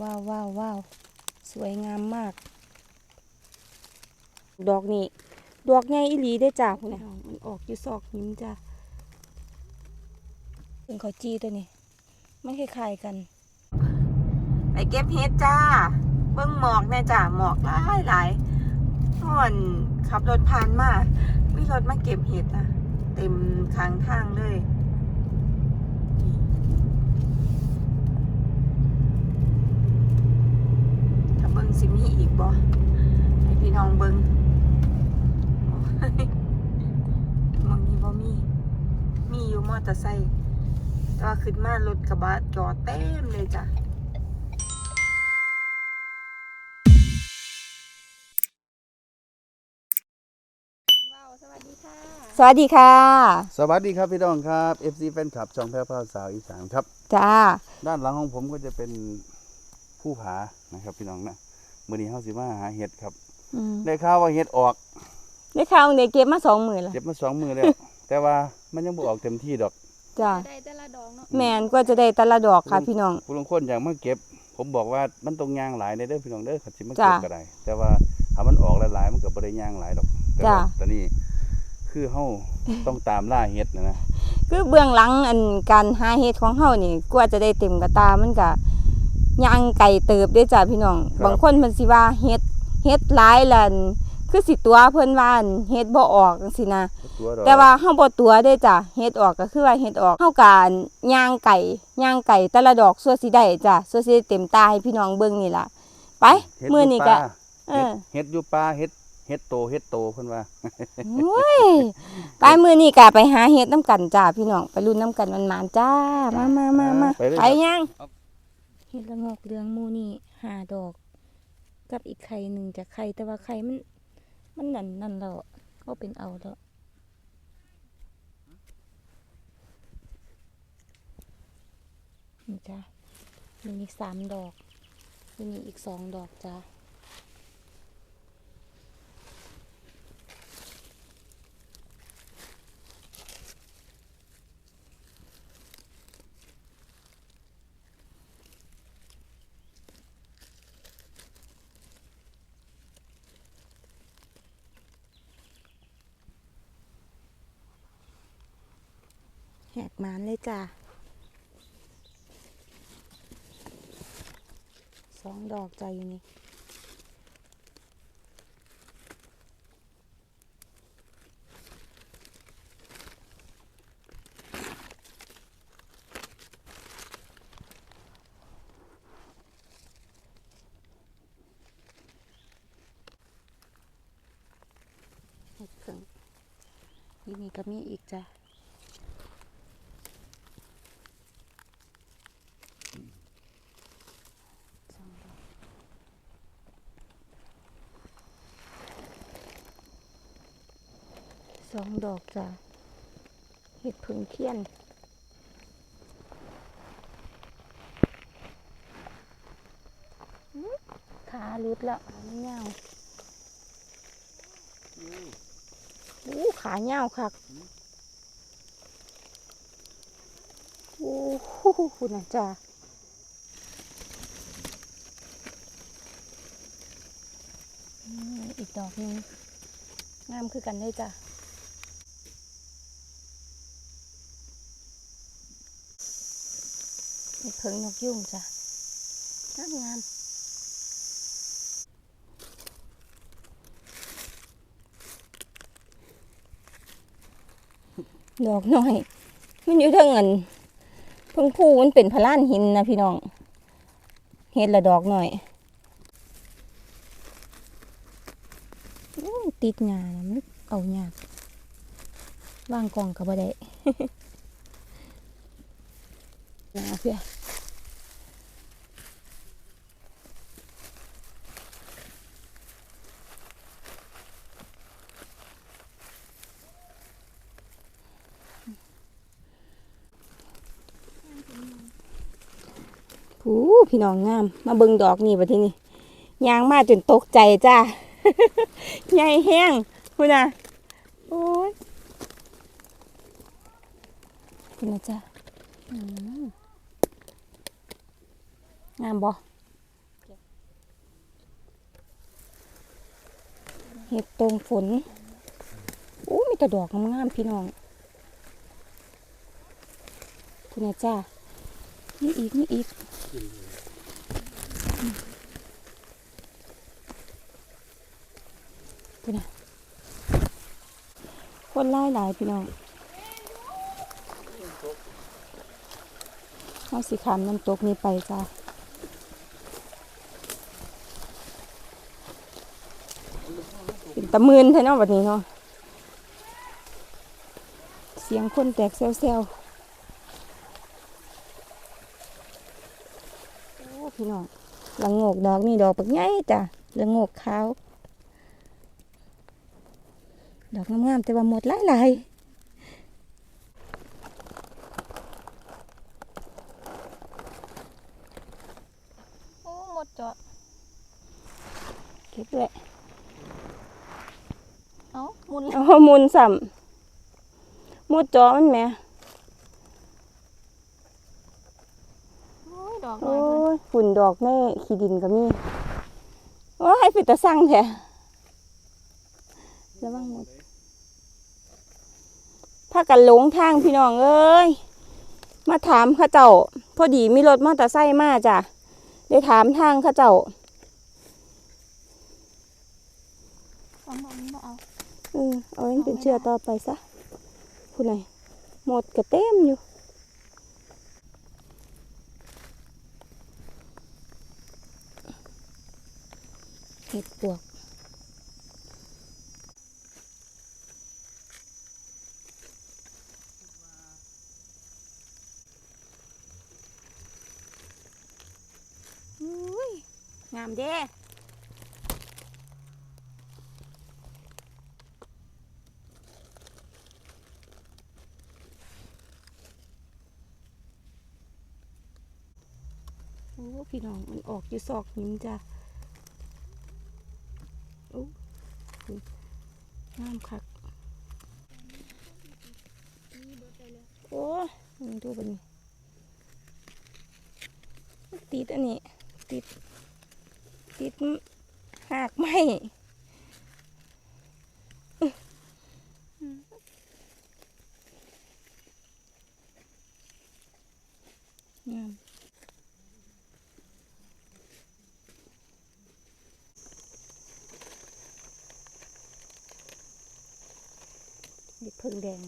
ว้าวว้าวว้าวสวยงามมาก ดอกนี่ดอกใหญ่อีหลีได้อจ้าพุ่นน่ะมันออกอยู่ซอกหินจ้าเป็นข้าวจีตัวนี้มันคล้ายๆกัน ไปเก็บเห็ดจ้า เบิ่งหมอกแน่จ้าหมอกหลายหลายห่อนขับรถผ่านมามีรถมาเก็บเห็ดนะเต็มทางทางเลยถ้าเบิ่ง สิมีอีกบ่ให้พี่น้องเบิ่งโอ้ยมองนี้บ่มี มีอยู่มอเตอร์ไซค์แต่ว่าขึ้นมารถกระบะจอดเต็มเลยจ้ะสวัสดีค่ะ สวัสดีครับพี่น้องครับ FC แฟนคลับช่องแพร่พราวสาวอีสานครับ จ้า ด้านหลังของผมก็จะเป็นผู้ผานะครับพี่น้องนะ มื้อนี้เฮาสิมาหาเห็ดครับอืมได้ข่าวว่าเห็ดออกได้ข่าวเด็กเก็บมาสองหมื่นละเก็บมาสองมือแล้ว แต่ว่ามันยังบ่ออกเต็มที่ดอก จ้าได้แต่ละดอกเนาะแมนก็จะได้แต่ละดอกค่ะ พี่น้อง ผู้ลางคนอยากมาเก็บ ผมบอกว่ามันต้องย่างหลายเด้อพี่น้องเด้อขัดสิมาจ้ะเก็บก็ได้ แต่ว่าถ้ามันออกหลายๆมันก็บ่ได้ย่างหลายดอกแต่ว่าจ้ะ ตอนนี้คือเฮาต้องตามล่าเห็ดนะนะคือเบื้องหลังอันการหาเห็ดของเฮานี่กว่าจะได้เต็มกระตามันก็ ย่างไก่เติบได้อจ้าพี่น้อง บางคนเพิ่นสิว่าเห็ดเห็ดหลายลันคือสิตัวเพิ่นว่าอันเห็ดบ่ออกจังซี่นะตัวดอกแต่ว่าเฮาบ่ตัวเด้อจ้ะเฮ็ดออกก็คือว่าเฮ็ดออกเฮาการย่างไก่ย่างไก่แต่ละดอกสัวสิได้จ้ะสัวสิได้เต็มตาให้พี่น้องเบิ่งนี่ล่ะ ไปเฮ็ดมื้ออยู่นี้ป่าก็เออเฮ็ดอยู่ป่าเฮ็ดเฮ็ดโตเฮ็ดโตเพิ่นว่าโอ้ยไปมื้อนี้ก็ไปหาเฮ็ดน้ำกันจ้าพี่น้องไปลุ้นน้ำกันมันมานๆจ้า มามามามาไปเลยไปยัง ห็ดละงอกเรืองมูนี่หาดอก กับอีกไข่หนึ่งจ้ะไข่แต่ว่าไข่มัน มันนั่นนั่นแล้วก็เป็นเอาแล้วนี่จ้ะมีอีกสามดอกมีอีกสองดอกจ้ะ แหกมานเลยจ้ะสองดอกใจอยู่นี่เห็ดเพิ่ง อยู่นี่ก็มีอีกจ้ะสองดอกจ้ะเห็ดผึ่งเทียนขาลุดแล้วขาเงาวอู้ ขาเงาคักโอ้โหคุณนะจ้าอืมอีกดอกนึงงามคือกันได้จ้ะเพิงนกยุ่งจ้ะงามงาม ดอกน้อย มันอยู่เทั้งเงินเพิ่งพูมันเป็นพล้านหินนะพี่น้อง เห็ดละดอกหน่อยอติดงานมันเอายากวางกล่องกับ่ได้นาเพื่อ พี่น้องงาม มาเบิ่งดอกนี่ปะที่นี่ยางมาจนตกใจจ้าใหญ่แห้งคุณน่ะโอ้ยคุณนะจ้างามบ่เห็ดตรงฝนโอ้มีแต่ดอกงามๆพี่น้องคุณนะจ้านี่อีกนี่อีก คุณน่ะคนไล่หลายพี่น้องเอาสิขามน้ำตกนี้ไปจ้าเป็นตะมืนแท้เนาะแบบนี้เนาะเสียงคนแตกเซลเซลโอ้พี่น้องละโงกดอกนี่ดอกปักใหญ่จ้ะละโงกขาว ดอกงามๆแต่ว่าหมดหลายหลายโอ้หมดจอดเก็บเลยเอ้ามุนเอามุนสัมหมดจอมันแหม่โอ้ยดอกโอ้น้อยเพิ่นยฝุ่นดอกแม่ขี้ดินก็มีโอ้ให้ปิดตาสั่งแท้ระวังหมดพากันหลงทางพี่น้องเอ้ยมาถามเข้าเจ้า พอดีมีรถมอเตอร์ไซค์มาจ้ะได้ถามทางเข้าเจ้าเอามาบ่เอาเออเอาไว้เป็นเชื่อต่อไปซะผู้ไหนหมดกระเต็มอยู่เห็ดปวก ยงามเด้โอ้พี่น้องมันออกอยู่ซอกหินจ้ะโอ้งามคักโอ้ดูบนนี้ติดอันนี้ ติด ติดหากไมงามเห็ดพึ่งแดง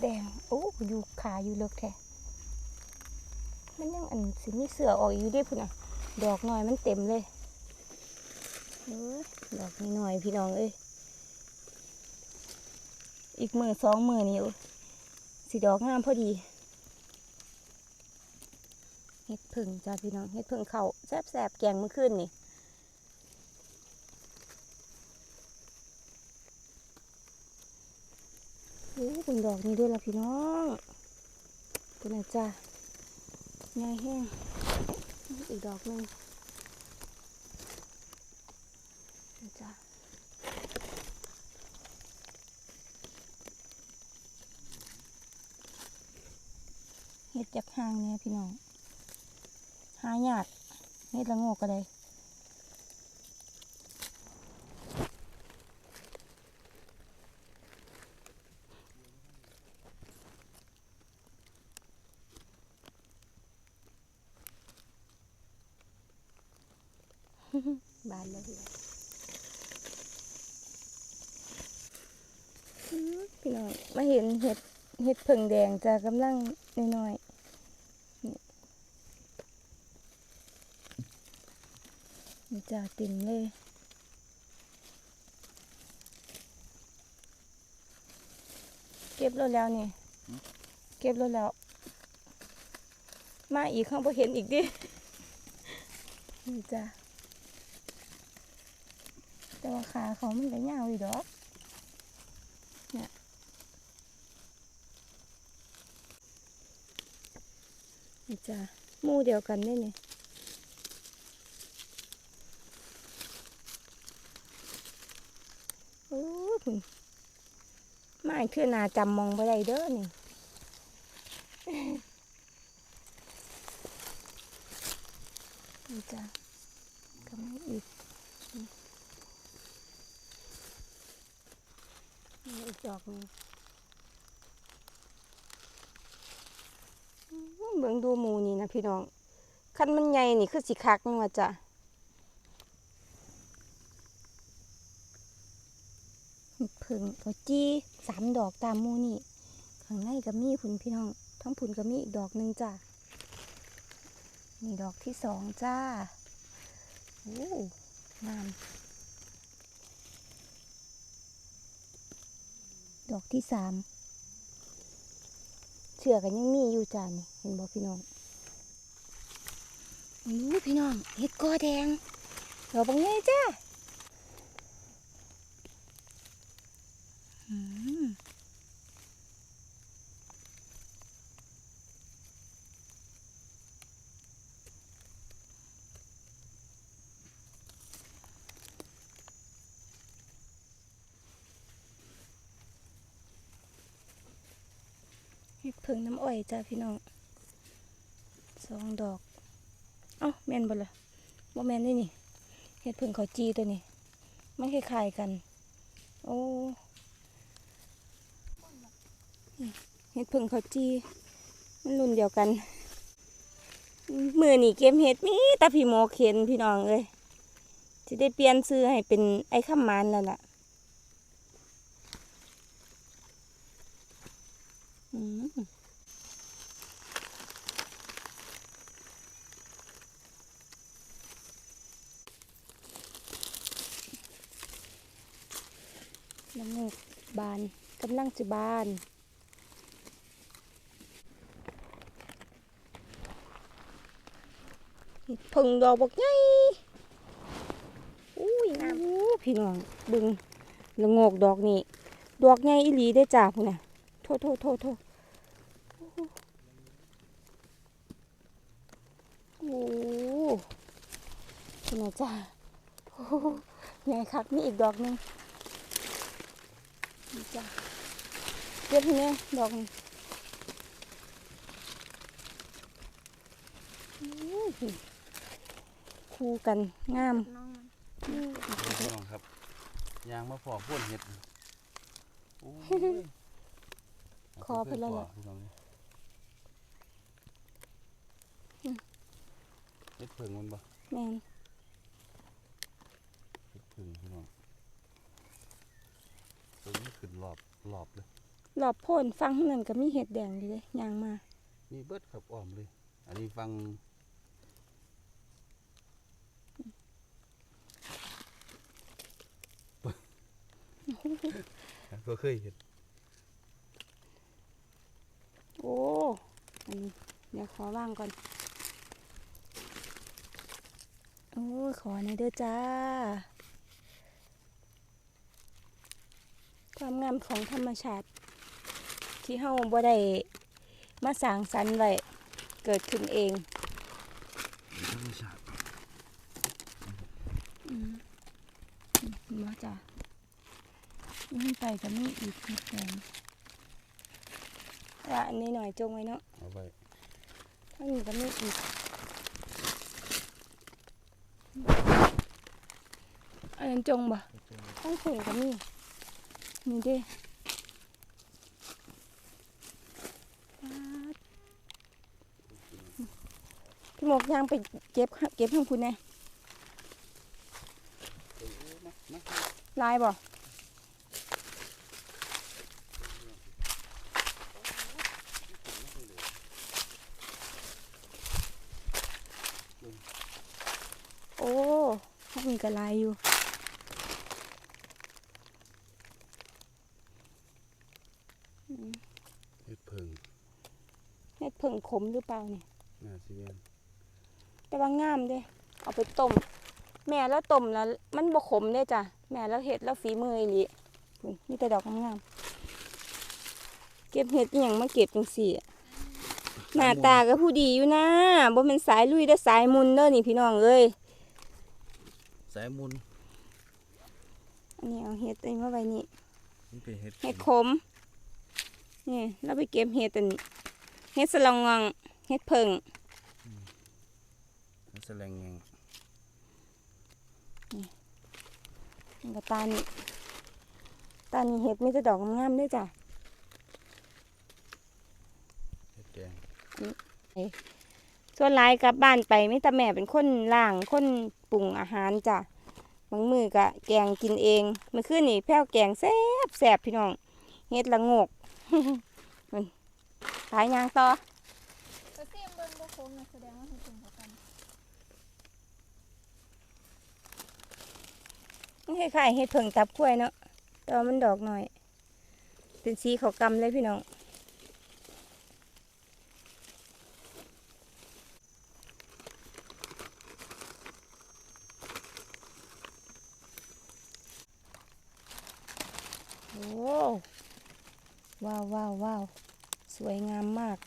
แดง โอ้อยู่ขาอยู่เลิกแท้มันยังอันสิมีเสือออกอยู่ด้พุ่นอะ ดอกหน้อยมันเต็มเลยเอ้ยดอกน้อยพี่น้องเอ้ยอีกมือสองมือนี่สีดอกงามพอดีเห็ดผึ่งจ้าพี่น้องเห็ดผึ่งเขาแซ่บแกงเมื่อคืนนี่ โอ้เป็น ดอกนี้ด้วยล่ะพี่น้องตัวไหนจ้าง่ายแห้งอีกดอกหนึ่งจ้าเห็ดจากห้างเนี่ยพี่น้องหายากเห็ดละโงกก็ได้ บานเลยอื้อ พี่น้องมาเห็นเห็ดเห็ดผึ่งแดงจะกำลังน้อยๆนี่นี่จะติ่มเลยเก็บรถแล้วนี่ เก็บรถแล้ว มาอีกข้างพอเห็นอีกดิ นี่จ้ะแต่ว่าขาเขามันก็ยาวอยู่ดอก เนี่ย นี่จ้ะมู่เดียวกันได้เนี่โอ้คุณมาเทื่อนาจำมองไปได้เด้อนี่นี่จ้ะก็ไม่อีกอีกดอกนึง เบิ่งดูหมูนี่นะพี่น้องคันมันใหญ่นี่คือสิคักนึงว่าจ้ะเพิ่งเอาจี้สามดอกตามมูนี่ข้างในก็มีผุนพี่น้องทั้งผุนก็มีอีกดอกหนึ่งจ้ะนี่ดอกที่สองจ้าโอ้งามดอกที่สาม เชือกันยังมีอยู่จ้านี่เห็นบอกพี่น้องรู้พี่น้องเห็ดกอแดงดอกบางใหญ่จ้าอืมเห็ดเพิ่งน้ำ อ้อยจ้าพี่น้องสองดอก เอ้าแมนบ่ละบ่แมนนี่นี่เห็ดพิ่งเขาจีตัวนี้มันคล้ายๆกัน โอ้เห็ดพิ่งเขาจีมันรุ่นเดียวกัน มือนี่เกมเห็ดมีแตาพี่โมเข็นพี่น้องเอ้ยจะได้เปลี่ยนซื้อให้เป็นไอ้ข้ามมันแล้วล่ะอืม ละโงก บานกำลังจะบานเห็ดผึ่งดอกบักใหญ่อุ้ยงามพี่น้องเบึงละโงกดอกนี่ดอกใหญ่อีหลีได้อจ้าพุ่นน่ะโทษโทษโทษโทษโอ้โหพุ่นน่ะจ้าโอ้โหใหญ่คักนี่อีกดอกหนึงนี่ จ้ะเก็บให้แน่ดอกนี่อุ้ยคู่กันงามน้องมันอืมพี่น้องครับยางมาพอพ่นเห็ดโอ้ยคอเพิ่นแล้วล่ะพี่น้องอืมเห็ดเพิ่งมันบ่แม่นเห็ดเพิ่งพี่น้อง ตัวนี้ขึ้นรอบรอบเลยรอบโพ่นฟังข้างนั้นก็มีเห็ดแดงอยู่เลยยางมา มีเบิดครับอ้อมเลย อันนี้ฟังก็เคยเห็น โอ้ อันนี้ เดี๋ยวขอว่างก่อน โอ้ยขอในอยเด้อจ้า ความงามของธรรมชาติ ที่เฮาบ่ได้มาสร้างสรรค์ไว้เกิดขึ้นเองธรรมชาติอืมมาจ้ะนี่ไปก็มีอีกนิดนึงว่าอันนี้หน่อยจงไว้เนาะเอาไว้ถ้ามีก็มีอีก อันนั้นจงบ่ต้องถึงก็มีนี่ เด้ป๊าดพี่หมกยางไปเก็บเก็บข้างคุณแน่ลายบ่โอ้พวกมีกระลายอยู่ เห็ดเพิ่ง เฮ็ดเพิ่ งขมหรือเปล่าเนี่ยน่าสิแม่นแต่ว่างามเด้ เอาไปต้ม แม่แล้วต้มแล้ว มันบ่ขมเด้จ้ะ แม่แล้วเฮ็ดแล้วฝีมืออีหลีพุ่นมีแต่ดอกงามๆเก็บเห็ดอหย่างมาเก็บจังซี่อะหน้าตาก็ผู้ดีอยู่นะบ่แม่นสายลุยเด้อสายมุนเด้อนี่พี่น้องเอ้ย สายมุนอันนี้เอาเห็ดอันนี้มาไว้นี่ มันเป็นเห็ดเห็ดขมนี่เราไปเก็บเห็ดอัน เฮ็ดสลองงองเฮ็ดเพิงแสลงแงงมันก็ตานี่ตานี่เฮ็ดมีแต่ดอกงามๆเด้วยจ้ะเฮ็ดแดงส่วนหลายกลับบ้านไปมีแต่แม่เป็นคนล่างคนปรุงอาหารจ้ะบางมือก็แกงกินเองเมื่อคืนนี่แพ้วแกงแซ่บแซ่บพี่น้องเฮ็ดละโงก ขายยางต่อก็เสียมเบิ่งบ่คงนะแสดงว่าเฮ็ดถึงบ่กันมันคล้ายๆเฮ็ดเพิงตับกล้วยเนาะแต่ว่ามันดอกหน่อย เป็นสีขาวกำเลยพี่น้อง โอ้ว้าวว้าวว้าวสวยงามมาก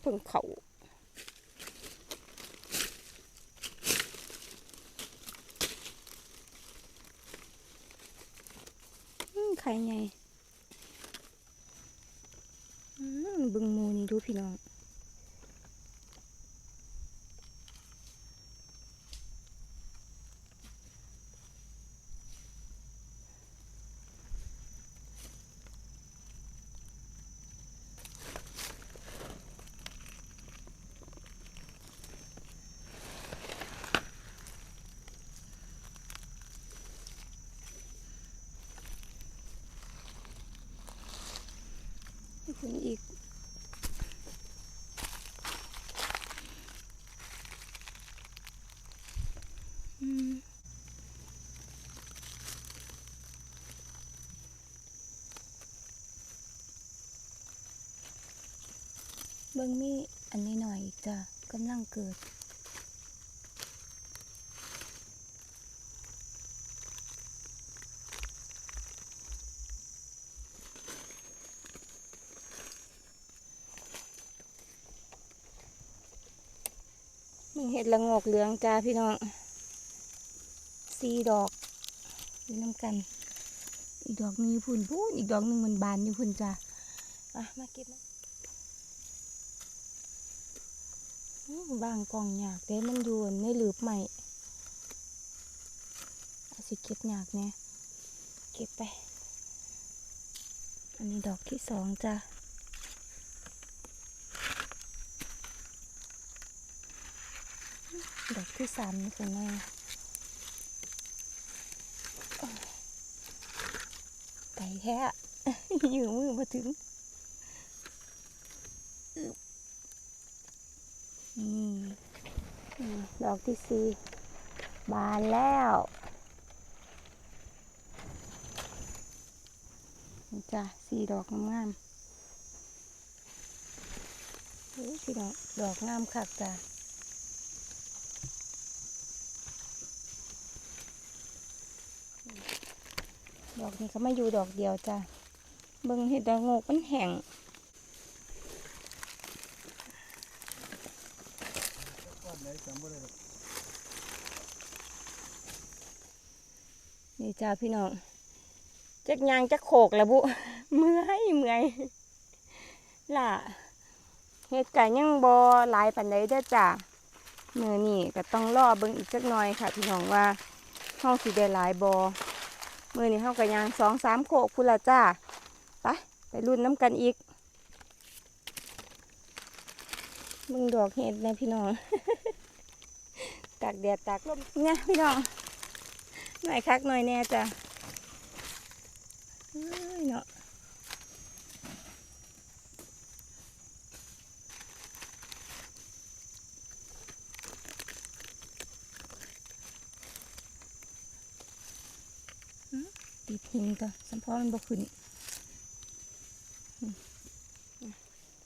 เพิ่ งเขาไข่ไงบึงมูนี่ดูพี่น้อง คุณอีก อืมเบิ่งมีอันนี้หน่อยอีกจ้ะกำลังเกิด ห็ดละโงกเหลืองจ้าพี่น้องสี่ดอกอยู่น้ำกัน อีกดอกนึงอยู่พุ่นพูนอีกดอกหนึ่งมันบานอยู่พุ่นจ้าอะมาเก็บมาบางกล่องยากเด้มันอยู่ในหลืบใหม่เอาสิเก็บยากแน่เก็บไป อันนี้ดอกที่สองจ้า ดอก ที่สามนี่คือแม่ไก่แท้อยู่มือมาถึงดอกที่สี่บานแล้วจ้ะสี่ดอกงามๆโอ้ยพี่ดอก ดอกงามคักจ้ะ ดอกนี้ก็ไม่อยู่ดอกเดียวจ้ะเบิ่งเห็ดดอกงกมันแห้งนี่จ้าพี่น้องจักยางจักโขกแล้วบุ เมื่อยเมื่อยล่ะเห็ดไก่ยังบอหลายปันใดเด้อจ้ะมือนี่ก็ต้องรอเบิ่งอีกจักหน่อยค่ะ พี่น้องว่าเฮาสิได้หลายบอ มือนี่เฮาก็ยางสองสามโขกพุ่นละจ้าไปไปรุ่นน้ำกันอีกมึงดอกเห็ดนะพี่น้องตากแดดตากลมเนี่ยพี่น้องหน่อยคักหน่อยแน่จ้ะเนาะ นก็สัมพอมันบ่ขึ้นอืมอะ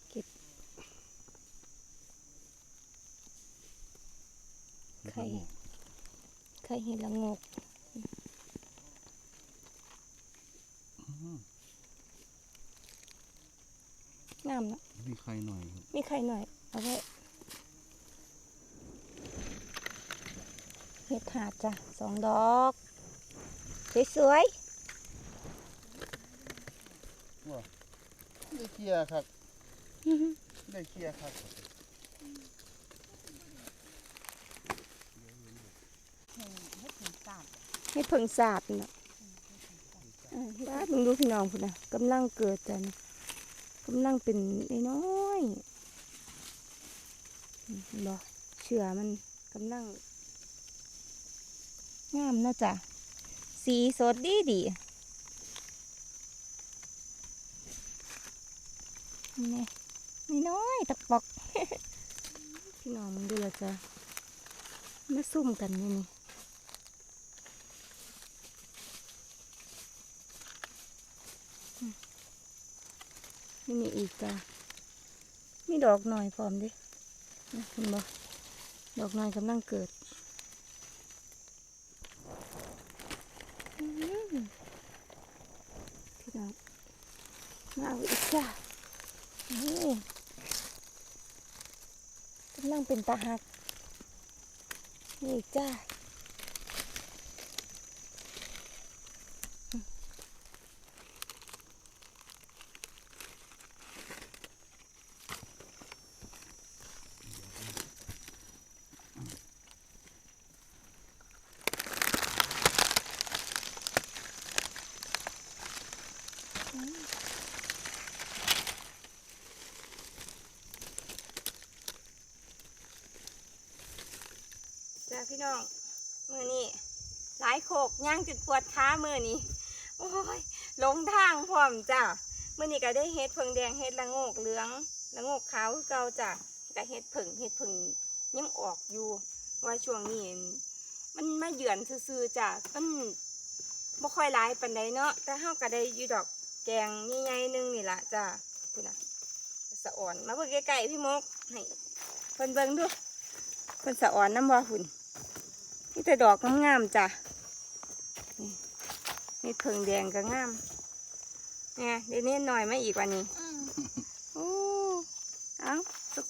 เก็บไข่ไข่เห็ดละโงกงามเนาะมีใครหน่อยครับมีไข่หน่อย เอาไว้เห็ดหาดจ้ะสองดอก สวยไเคลียร์ครับๆได้เคลียร์ครับเห็ดเพิ่งสาบเนาะอ่าบ้ามึงดูพี่น้องพุ่นนะกำลังเกิดจ้ะนี่กำลังเป็นน้อยๆอืมเห็นบ่เชื่อมันกำลังงามเนาะจ้ะสีสดดีดี นี่นี่น้อยตะปอกพี่น้องมึงดูและจ้ะมาซุ่มกันนี่นี่นี่มีอีกจ้ะมีดอกหน่อยพร้อมดิเห็นบ่ดอกหน่อยกำลังเกิด อืมพี่น้องมาเอาอีกจ้านี่กำลัง เป็นตาหักนี่จ้า พี่น้องมือนี่หลายโขกย่างจุดปวดขามือนี่โอ้ยลงทางพร้อมจ้ามือนี่ก็ได้เฮ็ดเพิงแดงเฮ็ดละโงกเหลืองละโงกขาวเก่าจ้ะก็เฮ็ดเพิงเฮ็ดเพิงยังออกอยู่ว่าช่วงนี้มันมาเยือนซื่อๆจ้ะมันบ่ค่อยหลายปานใดเนาะแต่เฮาก็ได้อยู่ดอกแกงใหญ่ๆหนึงนี่ล่ะจ้ะพุ่นน่ะสะอ่อนมาเบิ่งใกล้ๆพี่มกให้เพิ่นเบิ่งดูเพิ่นสะอ่อนน้ำบ่หุ่น นี่แต่ดอกงามๆจ้ะนี่นี่เพิ่งแดงก็งามเนี่ยเดี๋ยวนี้หน่อยมาอีกว่านี้โอ้เอา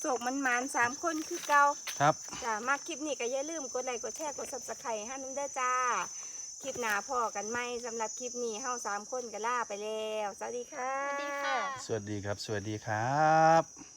สุกๆมันมานๆสามคนคือเก่าครับจ้ามากคลิปนี้ก็อย่าลืมกดไลค์กดแชร์กด subscribe ให้น้ำเด้อจ้า คลิปหน้าพอกันไหมสำหรับคลิปนี้เฮาสามคนก็ล่าไปแล้ว สวัสดีค่ะ สวัสดีครับ สวัสดีครับ